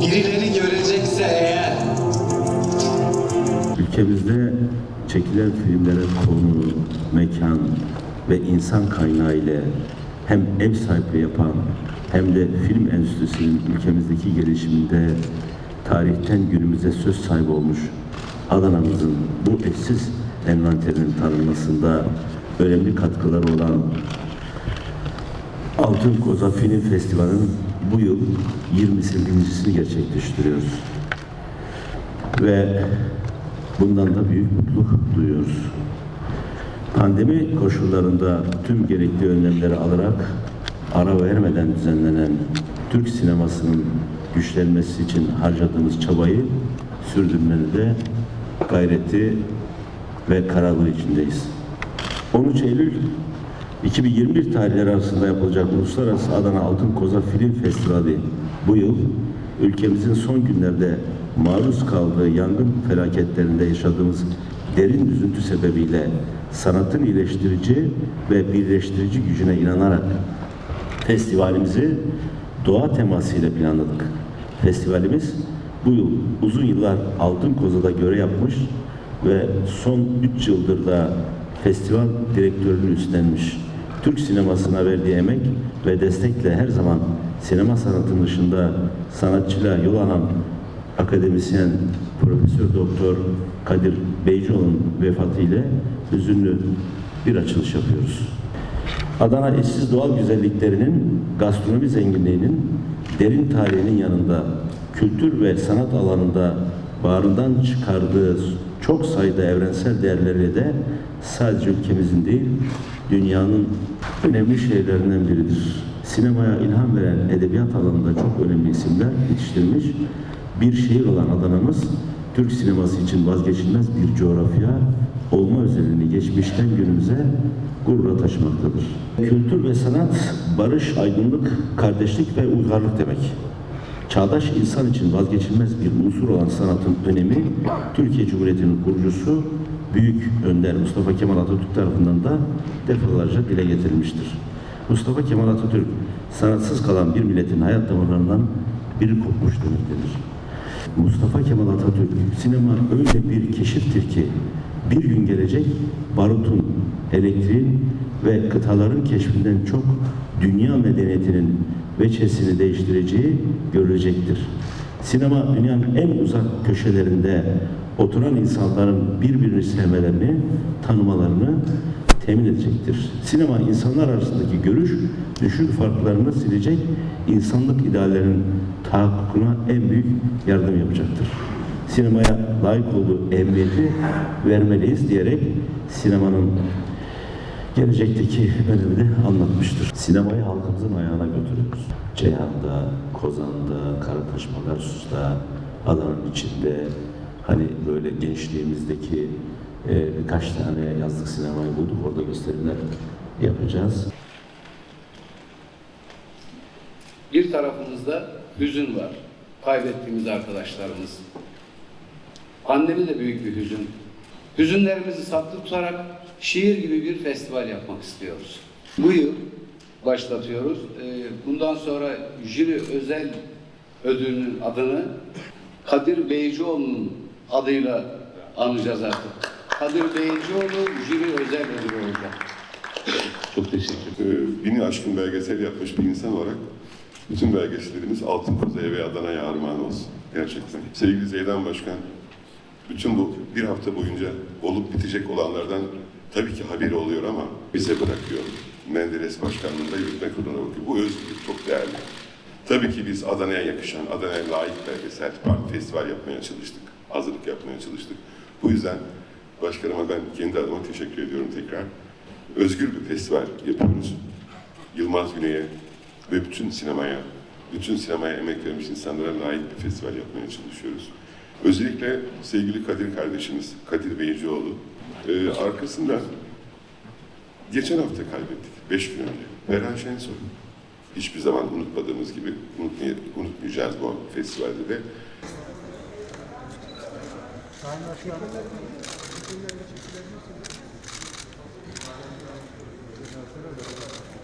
Birileri görecekse eğer. Ülkemizde çekilen filmlere konu, mekan ve insan kaynağı ile hem ev sahipliği yapan hem de film enstitüsünün ülkemizdeki gelişiminde tarihten günümüze söz sahibi olmuş Adana'mızın bu eşsiz envanterinin tanınmasında önemli katkıları olan Altın Koza Film Festivali'nin bu yıl 28.sini gerçekleştiriyoruz ve bundan da büyük mutluluk duyuyoruz. Pandemi koşullarında tüm gerekli önlemleri alarak ara vermeden düzenlenen Türk sinemasının güçlenmesi için harcadığımız çabayı sürdürmede gayreti ve kararlılığı içindeyiz. 13 Eylül 2021 tarihleri arasında yapılacak Uluslararası Adana Altın Koza Film Festivali bu yıl ülkemizin son günlerde maruz kaldığı yangın felaketlerinde yaşadığımız derin üzüntü sebebiyle sanatın iyileştirici ve birleştirici gücüne inanarak festivalimizi doğa temasıyla planladık. Festivalimiz bu yıl uzun yıllar Altın Koza'da göre yapmış ve son 3 yıldır da festival direktörünü üstlenmiş. Türk sinemasına verdiği emek ve destekle her zaman sinema sanatının dışında sanatçıyla yol alan akademisyen Profesör Doktor Kadir Beycioğlu'nun vefatı ile hüzünlü bir açılış yapıyoruz. Adana eşsiz doğal güzelliklerinin, gastronomi zenginliğinin, derin tarihinin yanında kültür ve sanat alanında bağrından çıkardığı çok sayıda evrensel değerleriyle de sadece ülkemizin değil, dünyanın önemli şehirlerinden biridir. Sinemaya ilham veren edebiyat alanında çok önemli isimler yetiştirmiş bir şehir olan Adana'mız, Türk sineması için vazgeçilmez bir coğrafya olma özelliğini geçmişten günümüze gururla taşımaktadır. Kültür ve sanat, barış, aydınlık, kardeşlik ve uygarlık demek. Çağdaş insan için vazgeçilmez bir unsur olan sanatın önemi, Türkiye Cumhuriyeti'nin kurucusu Büyük Önder Mustafa Kemal Atatürk tarafından da defalarca dile getirilmiştir. Mustafa Kemal Atatürk, sanatsız kalan bir milletin hayat damarlarından biri kopmuş demektedir. Mustafa Kemal Atatürk, sinema öyle bir keşiftir ki, bir gün gelecek barutun, elektriğin ve kıtaların keşfinden çok dünya medeniyetinin veçesini değiştireceği görülecektir. Sinema dünyanın en uzak köşelerinde oturan insanların birbirini sevmelerini, tanımalarını temin edecektir. Sinema insanlar arasındaki görüş, düşün farklarını silecek, insanlık ideallerinin tahakkukuna en büyük yardım yapacaktır. Sinemaya layık olduğu emniyeti vermeliyiz diyerek sinemanın gelecekteki önemini anlatmıştır. Sinemayı halkımızın ayağına götürüyoruz. Ceyhan'da, Kozan'da, Karataş Magarsus'ta, Adana'nın içinde hani böyle gençliğimizdeki e, birkaç tane yazlık sinemayı bulduk. Orada gösterimler yapacağız. Bir tarafımızda hüzün var. Kaybettiğimiz arkadaşlarımız. Pandemi de büyük bir hüzün. Hüzünlerimizi saklı tutarak şiir gibi bir festival yapmak istiyoruz. Bu yıl başlatıyoruz. Ee, Bundan sonra jüri özel ödülünün adını Kadir Beycioğlu'nun adıyla anacağız artık. Kadir Beycioğlu jüri özel ödülü olacak. Çok teşekkür ederim. Ee, bini aşkın belgesel yapmış bir insan olarak bütün belgesellerimiz Altın Koza'ya ve Adana'ya armağan olsun. Gerçekten. Sevgili Zeydan Başkan, bütün bu bir hafta boyunca olup bitecek olanlardan tabii ki haberi oluyor ama bize bırakıyor. Menderes Başkanlığı'nda yürütme kuruluna bakıyor. Bu özgürlük çok değerli. Tabii ki biz Adana'ya yakışan, Adana'ya layık belgesel parti festival yapmaya çalıştık. Hazırlık yapmaya çalıştık. Bu yüzden başkanıma ben kendi adıma teşekkür ediyorum tekrar. Özgür bir festival yapıyoruz. Yılmaz Güney'e ve bütün sinemaya, bütün sinemaya emek vermiş insanlara layık bir festival yapmaya çalışıyoruz. Özellikle sevgili Kadir kardeşimiz, Kadir Beycioğlu, e, arkasında geçen hafta kaybettik, beş gün önce. Beren Şensoy. Hiçbir zaman unutmadığımız gibi unutmay- unutmayacağız bu festivalde de.